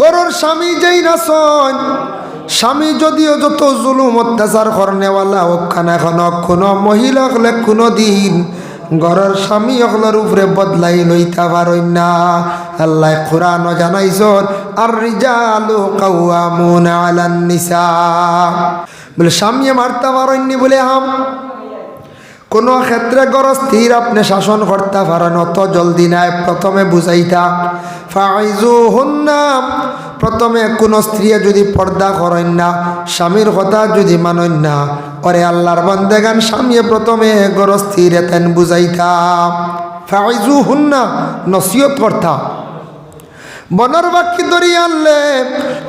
গরুর স্বামী যেই নাচন স্বামী যদিও যত জুলুম অত্যাচার করনেওয়ালা ওখানে এখন কোনো মহিলা হলে কোনো দিন ঘরের স্বামী অকলের উপরে বদলাই লইতা পারই না। আল্লাহ কোরআন জানাইছন আর রিজালু কাউয়ামুন আলান নিসা বলে, স্বামী মারতে পারইনি বলে হাম। কোনো ক্ষেত্রে গড় স্থির, আপনি শাসন করতে পারেন অত জলদি নাই প্রথমে বুঝাইতা ফাইজু হুন্না প্রথমে কোনো স্ত্রী যদি পর্দা করেন না, স্বামীর কথা যদি মানেন না, ওরে আল্লাহর বন্দেগান স্বামী প্রথমে গড় স্থির এতেন বুঝাইতা। ফাইজু হুন্না নসিয়ত করতা। বনের বাকি ধরি আনলে,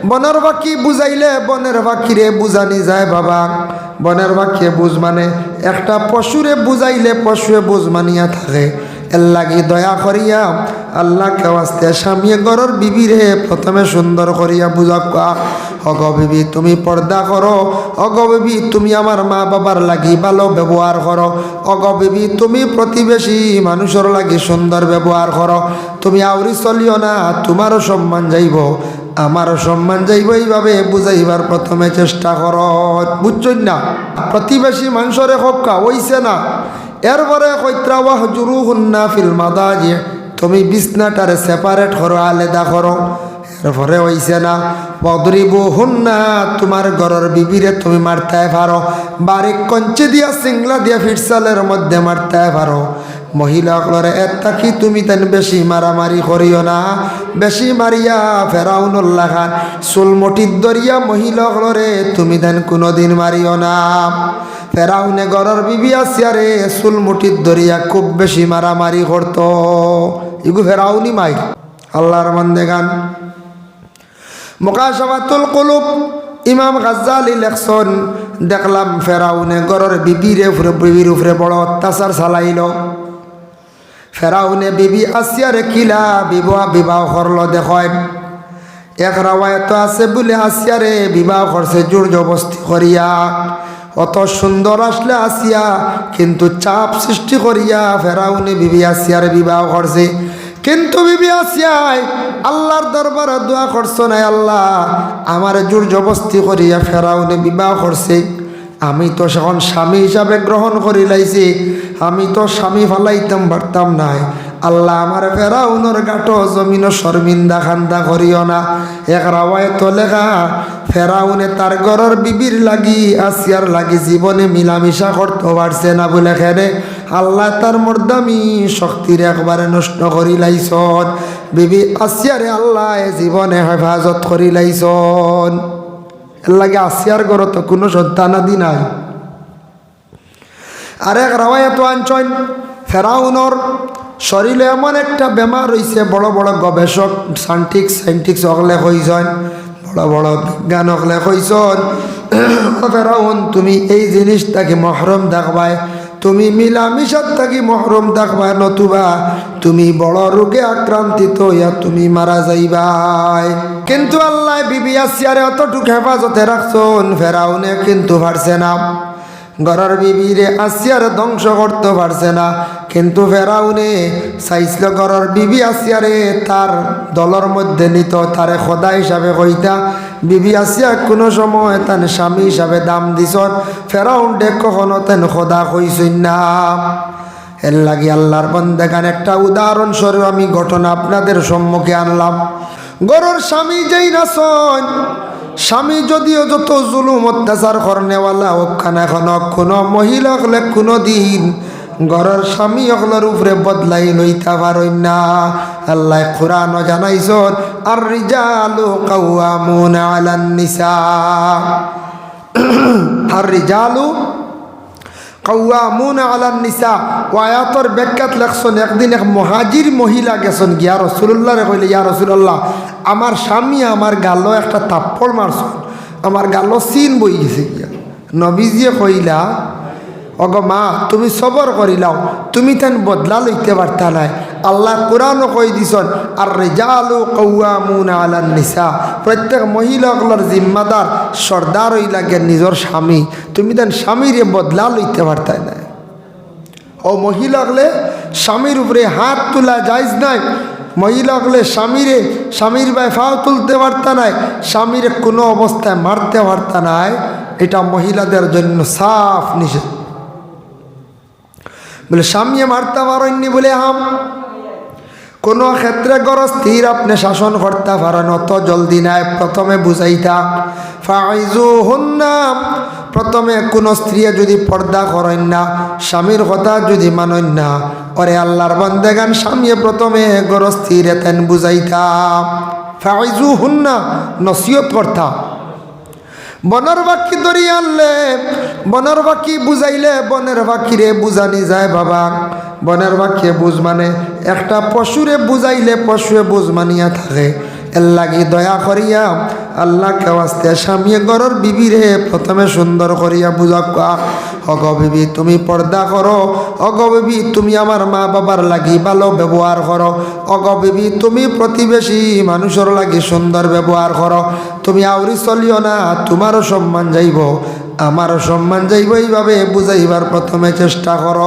বনের বাকি বুঝাইলে, বনের বাকিরে বুঝানি যায় বাবা। বনের বাকিয়ে বুঝ মানে একটা পশুরে বুঝাইলে পশুয়ে বুঝ মানিয়া থাকে। এর লাগি দয়া করিয়া আল্লাহ কেওয়াস্তে স্বামী গরর বিবিরে প্রথমে সুন্দর করিয়া বুঝা কোয়া অগ বিবি তুমি পর্দা করো, অগ বিবি তুমি আমার মা বাবার লাগি ভালো ব্যবহার করো, অগ বিবি তুমি প্রতিবেশী মানুষের লাগি সুন্দর ব্যবহার করো, তুমি আউরি চলিও না, তোমারও সম্মান যাইব, আমারও সম্মান যাইব এইভাবে বুঝাইবার প্রথমে চেষ্টা কর, বুঝছই না? প্রতিবেশী মানুষরে হক্কা ওইছে না। এরপরে কৈত্রা ওয়াহ জুরু হুন্না ফিল মাদাজি তুমি বিছনাটারে সেপারেট করো আলাদা করো। এরপরে হইছে না বদরিব হুন্না তোমার ঘরের বিবিরে তুমি মারতে পারো। বারিক কঞ্চে দিয়া সিংলা দিয়া ফিটসালের মধ্যে মারতে পারো। মহিলাগুলোরে এর কি তুমি তেন বেশি মারামারি করিও না? বেশি মারিয়া ফেরাউনুল্লাহ খান চুলমটির দরিয়া মহিলাগুলোরে তুমি তেন কোনোদিন মারিও না। ফেরাউনে গরর বিবি আসিয়ারে চুলমুটির দরিয়া খুব বেশি মারামারি করত। ইগু ফেরাউনি মাই আল্লাহর মন্দে গান মোকাশাবাতুল কুলুব, ইমাম গাজ্জালি লেখছন, দেখলাম ফেরাউনে গরর বিবিরে উপরে, বিবির উপরে বড় অত্যাচার চালাইল। ফেরাউনে বিবি আসিয়ারে কিলা বিবাহ বিবাহ করল দেখয় এক রাওয়ায়ত আছে বলে আসিয়ারে বিবাহ করছে, জোর জবস্তি করিয়া। অত সুন্দর আসলে আসিয়া, কিন্তু চাপ সৃষ্টি করিয়া ফেরাউনে বিবি আসিয়ারে বিবাহ করছে। কিন্তু বিবি আসিয়ায় আল্লাহর দরবারে দোয়া করছ নাই আল্লাহ, আমার জোর জবস্তি করিয়া ফেরাউনে বিবাহ করছে। আমি তো এখন স্বামী হিসাবে গ্রহণ করি লাইছি। আমি তো স্বামী ফালাইতাম পারতাম নাই। আল্লাহ আমার ফেরাউনর গাটো জমিন শর্মিন্দা খান্দা করিও না। এক রাওয়ায় তো লেখা, ফেরাউনে তার ঘরের বিবির লাগি, আসিয়ার লাগি জীবনে মিলামিশা করতে পারছে না বলে খেরে আল্লাহ তার মর্দামি শক্তির একবারে নষ্ট করি লাইছন বিবি আসিয়ারে আল্লাহ জীবনে হেফাজত করি লাইছন এর লাগে আসিয়ার ঘরে তো কোনো সন্তানাদি নাই। আরেক রাওয়ায়ত আনছন, ফেরাউনর শরীরে এমন একটা বেমার হয়েছে বড় বড় গবেষক সাইন্টিক সাইন্টিক্স অকলে কইছেন বড় বড় বিজ্ঞান অকলে কইছেন ফেরাউন তুমি এই জিনিসটাকে মহরম দেখবায় তুমি মিলামিশার থাকি মহরম দেখবা নতুবা। তুমি বড় রোগে আক্রান্তিত হইয়া তুমি মারা যাইবাই। কিন্তু আল্লাহ বিবি আসিয়ারে অতটুক হেফাজতে রাখছন, ফেরাউনে কিন্তু পারছে না। ঘরের বিবিরে আসিয়ার ধ্বংস করতে পারছে না। কিন্তু ফেরাউনে চাইছিল ঘরের বিবি আসিয়ারে তার দলের মধ্যে নিত, তারে সদা হিসাবে কইতা বিবি আসিয়া কোনো সময় তান স্বামী হিসাবে দাম দিছন। ফেরাউন ডে কখনো তেন সদা কইসই না। এর লাগি আল্লাহর বন্দেখান একটা উদাহরণস্বরূপ আমি ঘটনা আপনাদের সম্মুখে আনলাম। গরুর স্বামী যেই নাচন, স্বামী যদিও যত জুলুম অত্যাচার করনেওয়ালা, ওখানে এখন কোনো মহিলা হলে কোনো দিন ঘরের স্বামী অকলের উপরে বদলাই লইতা পারই না। আল্লাহ কোরআন জানাইছন আর রিজালু কাউয়ামুন আলান নিসা। আর রিজালু কৌয়ামুন আলান নিসা। ওয়ায়াতর ব্যাখ্যাত লেখছন, একদিন এক মহাজির মহিলা গেছন গিয়া রসুল্লাহ কইলে, ইয়া রসুল্লাহ আমার স্বামী আমার গালো একটা তাপ্পড় মারছন, আমার গালো সিন বই গেছে গিয়া। নবীজিয়ে কইলা অগ মা, তুমি সবর করিলাও তুমি তেন বদলা লইতে পারতা নাই। আল্লাহ কোরআনও কই দিছন আর রেজালু কৌয়ামুন আলান নিসা প্রত্যেক মহিলাগুলোর জিম্মাদার সর্দার হই লাগে নিজের স্বামী। তুমি তেন স্বামীরে বদলা লইতে পারতাই নাই। ও মহিলাগুলে স্বামীর উপরে হাত তোলা যাইজ নাই। মহিলা হলে স্বামীরে স্বামীর ফাও তুলতে পারতা নাই। স্বামীরে কোনো অবস্থায় মারতে পারতা নাই। এটা মহিলাদের জন্য সাফ নিষেধ। বলে, স্বামী মারতে পারেননি বলে হাম। কোনো ক্ষেত্রে গর স্থির, আপনি শাসন করতে পারেন, অত জলদি নাই। প্রথমে বুঝাইতা ফাইজু হন্না প্রথমে কোনো স্ত্রী যদি পর্দা করেন না, স্বামীর কথা যদি মানেন না, ওরে আল্লাহর বন্দেগান স্বামী প্রথমে গর স্থির এতেন বুঝাইতা। ফাইজু হন না নসিয়ত করতা। বনের বাকি ধরি আনলে, বনের বাকি বুঝাইলে, বনের বাকিরে বুঝানি যায় বাবা। বনের বাকিয়ে বুঝ মানে একটা পশুরে বুঝাইলে পশুয়ে বুঝ মানিয়া থাকে। এর লাগি দয়া করিয়া আল্লাহ কেওয়াস্তে স্বামী গরর বিবিরে প্রথমে সুন্দর করিয়া বুঝা অগ বিবি, তুমি পর্দা করো। অগ বিবি, তুমি আমার মা বাবার লাগি ভালো ব্যবহার করো। অগ বিবি, তুমি প্রতিবেশী মানুষের লাগি সুন্দর ব্যবহার করো। তুমি আউরি চলিও না, তোমারও সম্মান যাইব। আমারও সম্মান যাইব এইভাবে বুঝাইবার প্রথমে চেষ্টা কর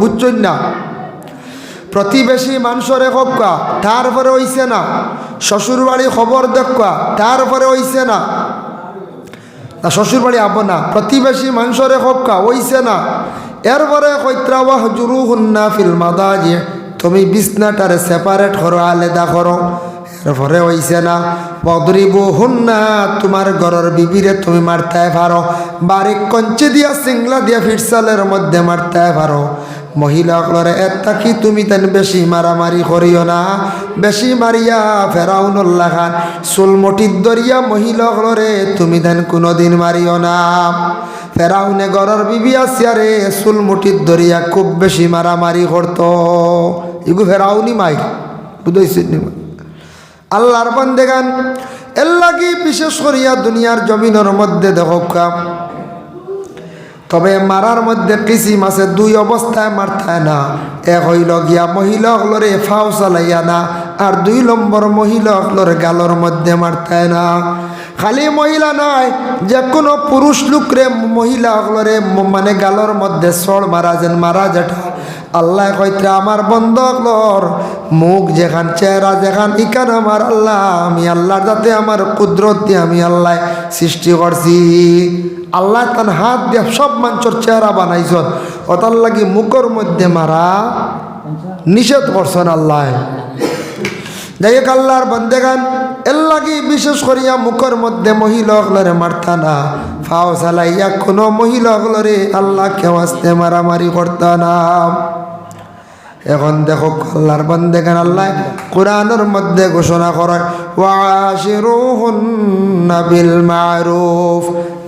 বুঝছেন না? প্রতিবেশী মানুষরে হকা তারপরে হইছে না। শ্বশুর বাড়ি খবর দেখা তারপরে হইছে না। না শ্বশুর বাড়ি আব না, প্রতিবেশী মানুষরে হকা হইছে না। এরপরে কৈত্রাওয়াহ জুরু হুন্না ফিল মাদা যে তুমি বিছনাটারে সেপারেট করো, আলাদা করো। এরপরে হইছে না বদরিব হুন্না তোমার ঘরের বিবিরে তুমি মারতে পারো। বাড়ি কঞ্চে দিয়া, সিংলা দিয়া, ফিরসালের মধ্যে মারতে পারো। মহিলাগুলোরে এত্তা কি তুমি তেন বেশি মারামারি করিও না? বেশি মারিয়া ফেরাউনুল্লাহ খান চুলমটির দরিয়া মহিলাগুলোরে তুমি তেন কোনোদিন মারিও না। ফেরাউনে গরর বিবি আসিয়ারে চুলমুটির দরিয়া খুব বেশি মারামারি করতো। ইগু ফেরাউনি মাই বুঝাইছি আল্লাহর বন্দেগান, এর লাগি বিশেষ করিয়া দুনিয়ার জমিনের মধ্যে দেখা তবে মারার মধ্যে কিসিম আছে, দুই অবস্থায় মারতায় না? এক হইল গিয়া মহিলা হলরে ফাও চালাইয়া না, আর দুই নম্বর মহিলা হলরে গালর মধ্যে মারতায় না। খালি মহিলা নয় যে কোনো পুরুষ লোকরে মহিলা হলরে মানে গালর মধ্যে সড় মারা যেন মারা যেটা। আল্লাহ কইতে, আমার বন্ধকলর মুখ যেখান চেহারা যেখান, ইকান আমার আল্লাহ, আমি আল্লাহর যাতে আমার কুদরত দিয়ে আমি আল্লাহ সৃষ্টি করছি। আল্লাহ তার হাত দিয়ে সব মানুষের চেহারা বানাইছ ওটার লাগি মুখর মধ্যে মারা নিষেধ করছেন আল্লাহ। যাই হোক, আল্লাহর বন্দেগান, এর লাগি বিশেষ করিয়া মুখের মধ্যে মহিলা হলরে মারতা না ফাও চালাইয়া কোনো মহিলা হলরে আল্লাহ কেউ আসতে মারামারি করতা না এখন দেখো আল্লাহর বন্দেগান আল্লাহ কোরআনের মধ্যে ঘোষণা করে বিল মারুফ।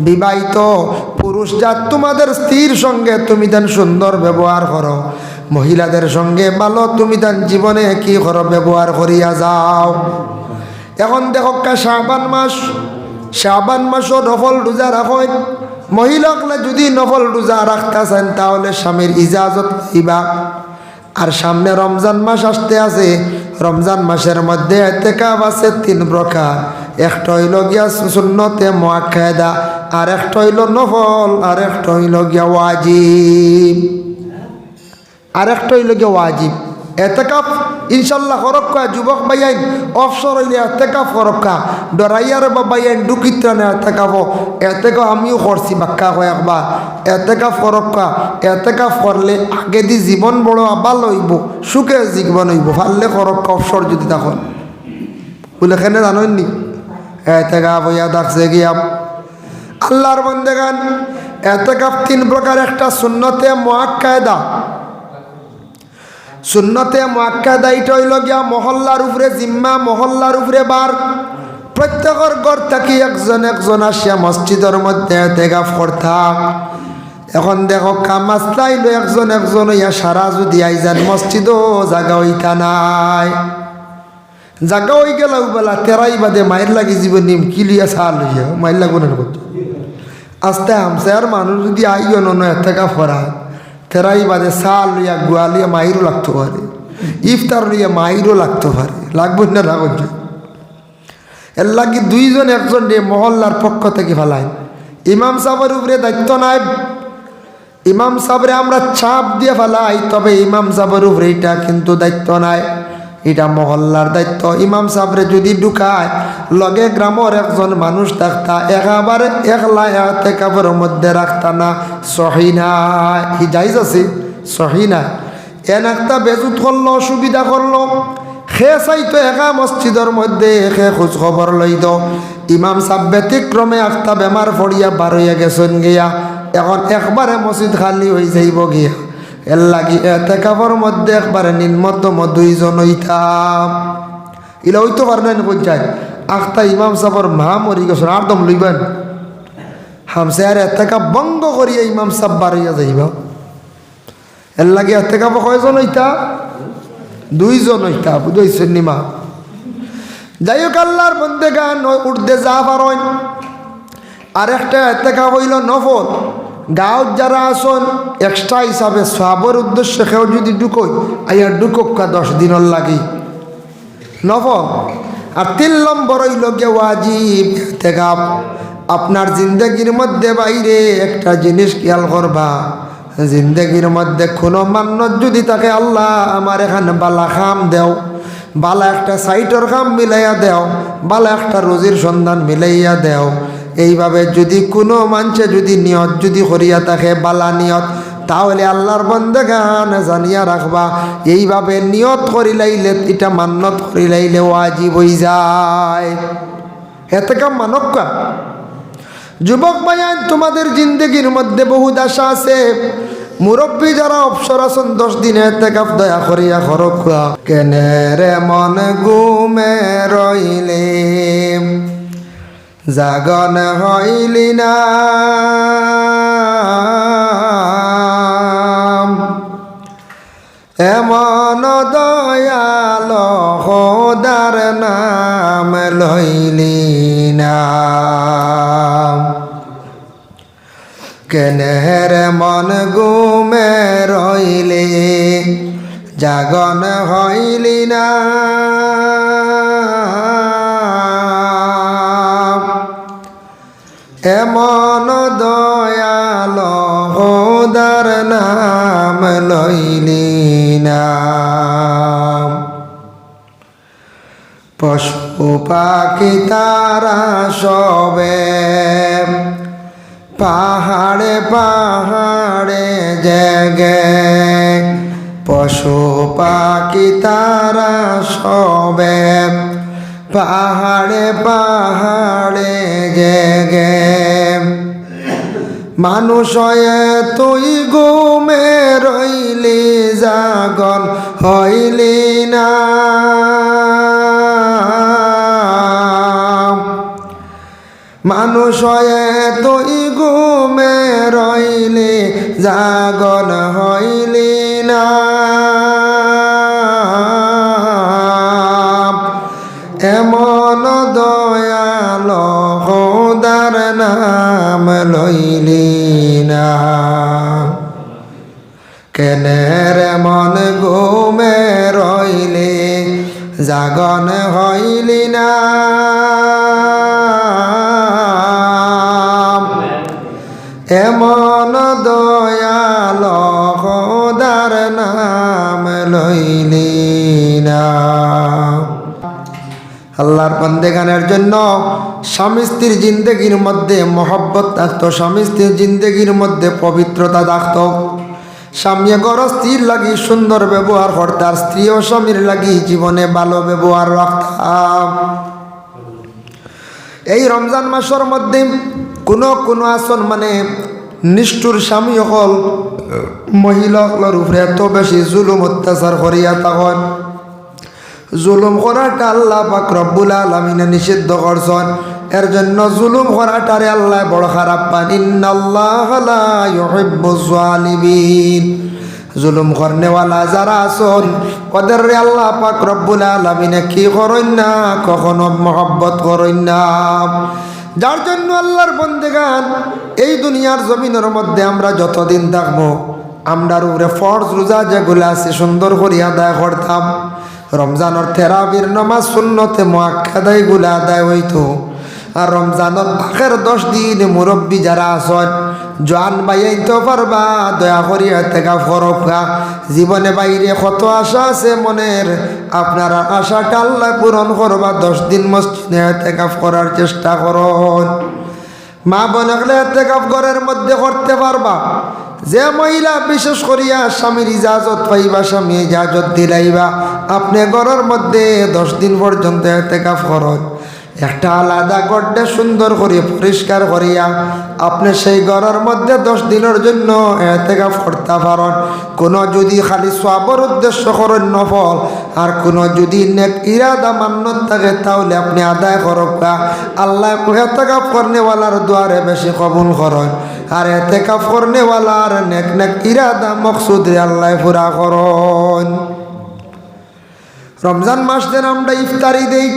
বিবাহিত পুরুষ জাত তোমাদের স্ত্রীর সঙ্গে তুমি দেন সুন্দর ব্যবহার করো, মহিলাদের সঙ্গে ভালো তুমি দেন জীবনে কি করো ব্যবহার করিয়া যাও। এখন দেখো শাহবান মাস শাহবান মাসও নফল রোজা রাখো। মহিলাকলে যদি নফল রোজা রাখতে চান তাহলে স্বামীর ইজাজত দিবা আর সামনে রমজান মাস আসতে আছে। রমজান মাসের মধ্যে এতেকাব আছে তিন প্রকার। একটা হইল গিয়া সুন্নতে মোয়াক্কায়দা আর একটা হইল নফল, আর একটা হইল গিয়া ওয়াজিব। আর একটা হইল গিয়া ওয়াজিব। এতেকাপ ইনশাল্লাহ করক্কা যুবক বাইয়াইন অফসর হইলে এতেকাপ করক্কা ডরাইয়ার বা বাইয়াইন ডুকিত্রানে এতেকাপ এতেকা আমিও করছি, বাক্কা কয়েকবার এতেকাপ করক্কা এতেকাপ করলে আগে দি জীবন বড় আবার লইব সুখে জীবন হইব। ফাললে করক্কা অফসর যদি তখন বলে কেন জানেননি হইয়া ডাকছে গিয়া আল্লাহর বন্দেগান এতেকাপ তিন প্রকার, একটা শূন্যতে মহাকায়দা সুন্নতে মাক্কাদা এইটা হইল গিয়া মহল্লার উপরে জিম্মা, মহল্লার উপরে বার। প্রত্যেকের ঘর থাকি একজন একজন আসিয়া মসজিদের মধ্যে দেগাফ করতাম এখন দেখো কামাস্তাইলো একজন একজন ইয়া সারা যদি আইজান মসজিদও জাগা হইতা নাই। জাগা হই গেল বেলা তেরাই বাদে মায়ের লাগি জীব নিম কিলিয়া সাল হইয়া মায়ের লাগবো না করতো আস্তে আমসে আর মানুষ যদি আইও নন এতেকা ফরা তেরাই বাদে সাল লইয়া গুয়া লইয়া মাইরও লাগতে পারে ইফতার লইয়া মাইরও লাগতে পারে লাগবে না রাখজ এর লাগি দুইজন, একজন দিয়ে মহল্লার পক্ষ থেকে ফেলায়। ইমাম সাহেবের উপরে দায়িত্ব নাই। ইমাম সাহেবরে আমরা চাপ দিয়ে ফেলাই, তবে ইমাম সাহেবের উপরে এটা কিন্তু দায়িত্ব নাই। এটা মহল্লার দায়িত্ব। ইমাম সাহেবরে যদি ঢুকায়, লগে গ্রামের একজন মানুষ থাকতা, একেবারে একলা এতে কাপড়ের মধ্যে রাখতা না। সহি না, হি যাইজ আছে, সহি না। এন একটা বেজুত করল অসুবিধা করল। সে চাইতো একা মসজিদের মধ্যে সে খোঁজ খবর লইত। ইমাম সাহেব ব্যতিক্রমে একটা বেমার পড়িয়া বার হইয়া গেছেন গিয়া। এখন একবারে মসজিদ খালি হয়ে যাইব গিয়া। এর লাগি এতে মধ্যে একবারে নিম্নতম দুইজন হইতাম। ইলা হইতে পারে না পঞ্চায়েত। আখতা ইমাম সাহেবর মা মরি গেছেন আর দম লইবেন। হামসে আর এতে কাপ বঙ্গ করিয়া ইমাম সাহেব বার হইয়া যাইব। এর লাগে এতে কাপ কয়জন হইতা? দুইজন হইতা, বুঝাইছেন নিমা যাই হোক আল্লাহর বন্দে গান উঠতে যা পারেন আর একটা এতেকা হইল নফল। গাঁৱত যারা আসন এক্সট্রা হিসাবে সবের উদ্দেশ্যে কেউ যদি ঢুকোই আইয়ার ঢুকোকা দশ দিনের লাগি। নফল আর তিন নম্বর হইল গে ওয়াজিব এতেকাপ আপনার জিন্দগির মধ্যে বাইরে একটা জিনিস খেয়াল করবা। জিন্দগির মধ্যে কোনো মান্নত যদি তাকে আল্লাহ আমার এখানে বালা খাম দেও, বালা একটা সাইটর কাম মিলাইয়া দেও, বালা একটা রোজির সন্ধান মিলাইয়া দেও। এইভাবে যদি কোনো মানুষে যদি নিয়ত যদি করিয়া থাকে, বালা নিয়ত, তাহলে আল্লাহর বন্দে গান জানিয়া রাখবা। এইভাবে নিয়ত করি লাইলে এটা মান্নত করি লাইলে ওয়াজিব হয়ে যায়। এতে কাম মানক্কা যুবক ভাইয়ান, তোমাদের জিন্দগির মধ্যে বহু আশা আছে। মুরব্বী যারা অবসর আছেন, দশ দিনে থেকে দয়া করিয়া খরক কেনে রে মন গুমে রইলে? জাগন হইলি না। এমন দয়াল সদার নাম লইলি না। কেনেহের মন গুমে রইলে, জাগন হইলি না। এমন দয়াল হোদার নাম লইলি না। পশু পাখি তারা সবে পাহাড়ে পাহাড়ে জেগে। পশু পাখি তারা সবে পাহাড়ে পাহাড়ে জেগে। মানুষ তুই গুমে রইলি, জাগন হইলি না। মানুষ তুই গুমে রইলি, জাগন হইলি না। এমন হোদার নাম লইলি না। কেনের মন ঘুমে রইলে, জাগন হইলি না। এমন দয়াল হোদার নাম লইলি না। আল্লাহর বন্দেগানের জন্য স্বামী স্ত্রীর জিন্দগির মধ্যে মহব্বত থাকতো, স্বামী স্ত্রীর জিন্দগির মধ্যে পবিত্রতা থাকতো। স্বামী গর স্ত্রীর লাগি সুন্দর ব্যবহার করতার, স্ত্রী ও স্বামীর লাগি জীবনে ভালো ব্যবহার রাখতাম। এই রমজান মাসের মধ্যে কোনো কোনো আসন মানে নিষ্ঠুর স্বামী হল, মহিলাগুলোর উপরে এত বেশি জুলুম অত্যাচার করিয়া তখন। জুলুম করাটা আল্লাহ পাক রব্বুল আলমিনে নিষিদ্ধ করছেন। এর জন্য জুলুম করাটারে আল্লাহ বড় খারাপ পান। ইন্নাল্লাহ লা ইউহিব্বুজ জালিমিন জুলুম করনেওয়ালা যারা আসন ওদের রে আল্লাহ পাক রব্বুল আলমিনে কি করেন না, কখনো মহব্বত করেন না। যার জন্য আল্লাহর বন্দেগান, এই দুনিয়ার জমিনের মধ্যে আমরা যতদিন থাকব, আমরার উপরে ফর্জ রোজা যেগুলো আছে সুন্দর করে আদায় করতাম। রমজানের থেরাবির নমাজ শূন্যতে মোয়াক্ষাদাই গুলা আদায় হইতো। আর রমজানের আখের দশ দিন মুরব্বী যারা আসন জোয়ান বাইয়াইতে পারবা, দয়া করি থেকে ফরকা জীবনে বাইরে কত আশা আছে মনের, আপনারা আশাটা আল্লাহ পূরণ করবা। দশ দিন মসজিদে থেকে করার চেষ্টা করুন। মা বোনকলে এতেকাফ ঘরের মধ্যে করতে পারবা। যে মহিলা বিশেষ করিয়া স্বামীর ইজাজত পাইবা, স্বামী ইজাজত দিলাইবা, আপনি ঘরের মধ্যে দশ দিন পর্যন্ত এতেকাফ করন একটা আলাদা গড্ডে সুন্দর করিয়া, পরিষ্কার করিয়া আপনি সেই ঘরের মধ্যে দশ দিনের জন্য এতেকাফ করতে পারেন। কোনো যদি খালি সবর উদ্দেশ্য করেন নফল, আর কোনো যদি নেক ইরাদা মান্যত থাকে, তাহলে আপনি আদায় করবা আল্লাহ এতেকাফ করনেওয়ালার দুয়ারে বেশি কবুল করেন। আর এতেকাফ করনেওয়ালার নেক নেক ইরাদা মকসুদ আল্লাহ পুরা করন। রমজান মাস দিন আমরা ইফতারি দেই,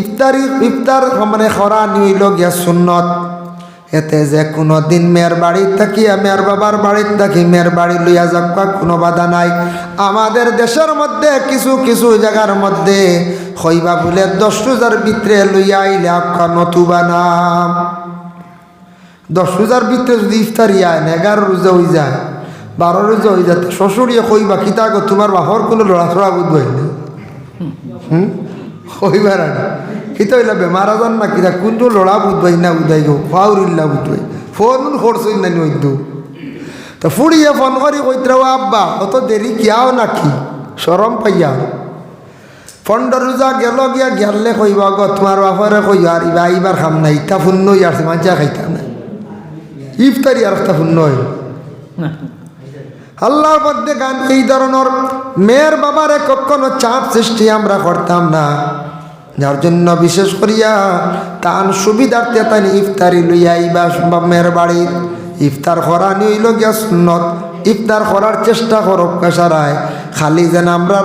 ইফতারি, ইফতার মানে খরা নিইল গিয়া সুন্নত। এতে যে কোনো দিন মেয়ের বাড়ির থাকি, মেয়ের বাবার বাড়ির থাকি, মেয়ের বাড়ি লইয়া যাক কোনো বাধা নাই। আমাদের দেশের মধ্যে, কিছু কিছু জায়গার মধ্যে হইবা বলে দশ রোজার ভিতরে লইয়া আইলে আপকা নতুবা নাম। দশ রোজার ভিতরে যদি ইফতারি আয়, এগারো রোজা হয়ে যায়, বারো রোজা হয়ে যায় শ্বশুরিয়ে কইবা কিতা তোমার বাহর কোনো লড়াচড়া বুঝবই না হুম? হইবার আগে। কিতা হইলা বেমার আজান না কিতা? কোনটো লড়া বুধবাই না বুধাই গো? ফাউরিল্লা বুধবাই ফোন খরচই না নইদু তো ফুড়িয়ে ফোন করি কইত্রাও আব্বা অত দেরি কিয়াও নাকি সরম পাইয়া ফন্ডর রোজা গেল গিয়া গেলে কইবা গ তোমার বাপারে কইবা আর ইবা ইবার খাম না ইটা শূন্য ইয়ার মাঝা খাইতা না ইফতারি আর একটা শূন্য হইল আল্লাহর মধ্যে গান এই ধরনের, মেয়ের বাবারে কখনো চাপ সৃষ্টি আমরা করতাম না। যার জন্য বিশেষ করিয়া তান সুবিধার্থে তাই ইফতারি লইয়া ইবা মেয়ের বাড়ির। ইফতার করা নিইল গিয়া সুন্নত। ইফতার করার চেষ্টা করো, পেশারায়। খালি যেন আমরা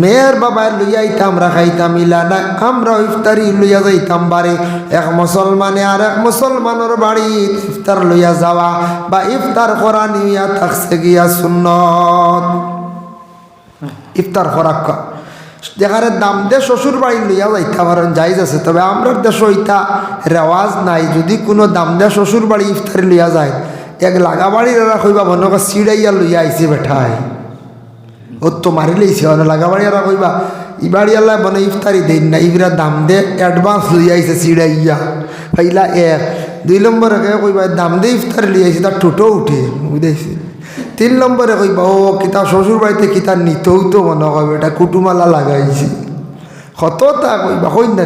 মেয়ের বাবা লইয়া আইতাম আমরা খাইতাম ইলা না আমরা ইফতারি লইয়া যাইতাম বাড়ি। এক মুসলমানে আর এক মুসলমানের বাড়ি, ইফতার লইয়া যাওয়া বা ইফতার করা নিয়া থাকছে গিয়া সুন্নত। ইফতার খরাক যেখানে দাম দে শ্বশুর বাড়ি লইয়া যাইতে পারেন যাইজ আছে। তবে আমরা দেশ ইটা রেওয়াজ নাই। যদি কোনো দাম দে শ্বশুর বাড়ি ইফতারি লইয়া যায়, এক লাগা বাড়ির এরা কইবা, মনে সিঁড়াইয়া লইয়া আইছে বেঠায়। ও তো মারি লইছে অনেক লাগা বাড়ি এরা কইবা, ইবাড়ি আল্লাহ বনে ইফতারি দেন না, ইবরা দাম দে অ্যাডভান্স লইয়া আইছে সিঁড়াইয়া। পাইলা এক। দুই নম্বরে কইবা, দাম দে ইফতারি লইয়া আইছে, তার টোটো উঠে। বুঝাইছে তিন নম্বরে কইবা, ও, কিতা শ্বশুর বাড়িতে কিতা নিতেও তো মনে হবে এটা কুটুমালা লাগাইছে। কত তা কইবা কই না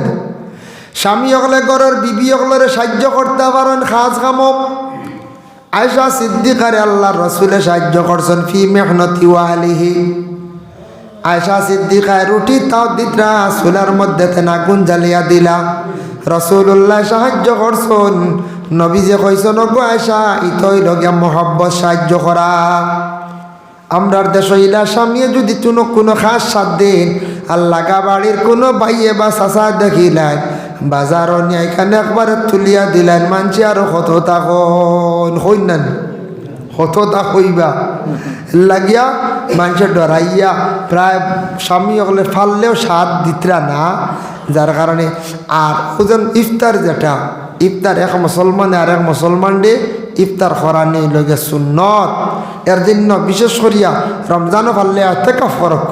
স্বামী অকলে ঘরের, বিবি অকলরে সাহায্য করতে পারেন খাজ কামক আয়সা সিদ্দিকারে আল্লাহ রসুলে সাহায্য করছেন, ফি মেহনতি ওয়ালিহি আয়সা সিদ্দিকায় রুটি তাও দিতরা, চুলার মধ্যে তেন আগুন জ্বালিয়া দিলা। রসুল্লাহ সাহায্য করছেন নবী যে কইসন গো আয়সা, ইতই লগিয়া মহব্বত সাহায্য করা। আমরার দেশ ইলা স্বামীয়ে যদি কোনো কোনো খাস সাত দিন আর লাগা বাড়ির কোনো বাইয়ে বা চাচা দেখিলেন বাজার নিয়ে এখানে একবারে তুলিয়া দিলেন, মানছি আরও কত তখন হইনান কতটা হইবা। লাগিয়া মানুষের ডরাইয়া, প্রায় স্বামী হলে ফাললেও স্বাদ দিতরা না, যার কারণে আর ওজন ইফতার যেটা, ইফতার এক মুসলমানে আর এক মুসলমান ডে ইফতার করা নেই, লগে সুন্নত। এর জন্য বিশেষ করিয়া রমজানও ফাললে এতেকা ফরক।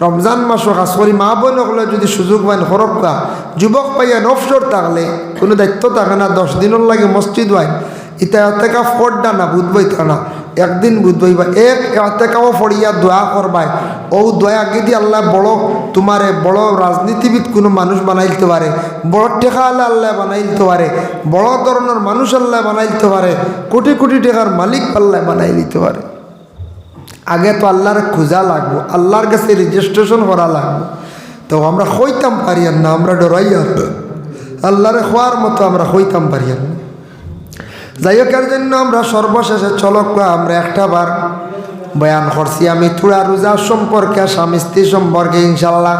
রমজান মাসও কাজ করি মা বোন হলে যদি সুযোগ পান ফরক্কা যুবক পাইয়া নফসর থাকলে কোনো দায়িত্ব থাকে না দশ দিনের লাগে মসজিদ ওয়াইন ইতা এতেকা ফড্ডা না বুধবই না একদিন বুধবই বা এক এতেকাও ফড়িয়া দোয়া করবাই ও দয়া যদি আল্লাহ বড় তোমারে বড় রাজনীতিবিদ কোনো মানুষ বানাইতে পারে বড় টেকা আল্লাহ আল্লাহ বানাইতে পারে বড় ধরনের মানুষ আল্লাহ বানাইতে পারে কোটি কোটি টাকার মালিক আল্লাহ বানাই দিতে পারে আগে তো আল্লাহর খোঁজা লাগবো, আল্লাহর কাছে রেজিস্ট্রেশন করা লাগবো। তো আমরা হইতাম পারি না, আমরা ডরাইয়া আল্লাহর খোয়ার মতো আমরা হইতাম পারি না। যাই হোক, এর জন্য আমরা সর্বশেষে চলক আমরা একটা বার বয়ান করছি। আমি থুড়া রোজা সম্পর্কে, স্বামী স্ত্রী সম্পর্কে ইনশাল্লাহ